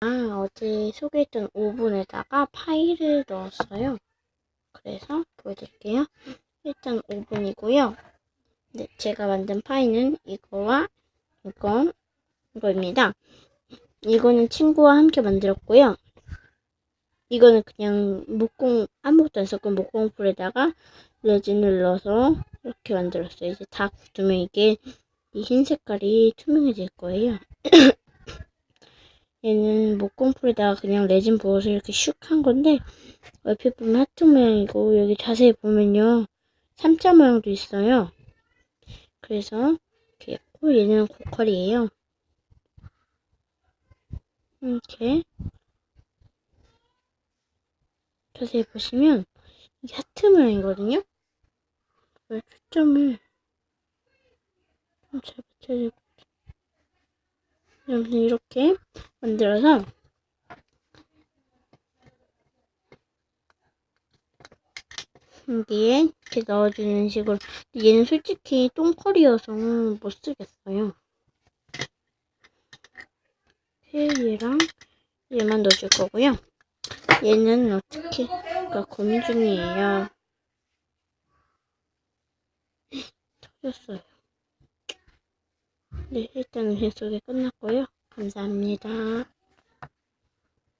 아, 어제 소개했던 오븐에다가 파이를 넣었어요. 그래서 보여드릴게요. 일단 오븐이고요. 네, 제가 만든 파이는 이거와 이거, 이거입니다. 이거는 친구와 함께 만들었고요. 이거는 그냥 목공, 아무것도 안 썼고 목공풀에다가 레진을 넣어서 이렇게 만들었어요. 이제 다 굳으면 이게 이 흰 색깔이 투명해질 거예요. 얘는 목공풀에다가 그냥 레진 부어서 이렇게 슉 한 건데 얼핏 보면 하트 모양이고 여기 자세히 보면요 삼자 모양도 있어요. 그래서 이렇게 했고 얘는 고퀄이에요. 이렇게 자세히 보시면 이게 하트 모양이거든요. 왜 초점을 좀 잘 맞춰야 될것 아무튼 이렇게 만들어서 여기에 이렇게 넣어주는 식으로 얘는 솔직히 똥컬이어서 못 쓰겠어요. 얘랑 얘만 넣어줄 거고요. 얘는 어떻게 그러니까 고민 중이에요. 터졌어요. 네, 일단은 해 소개 끝났고요. 감사합니다.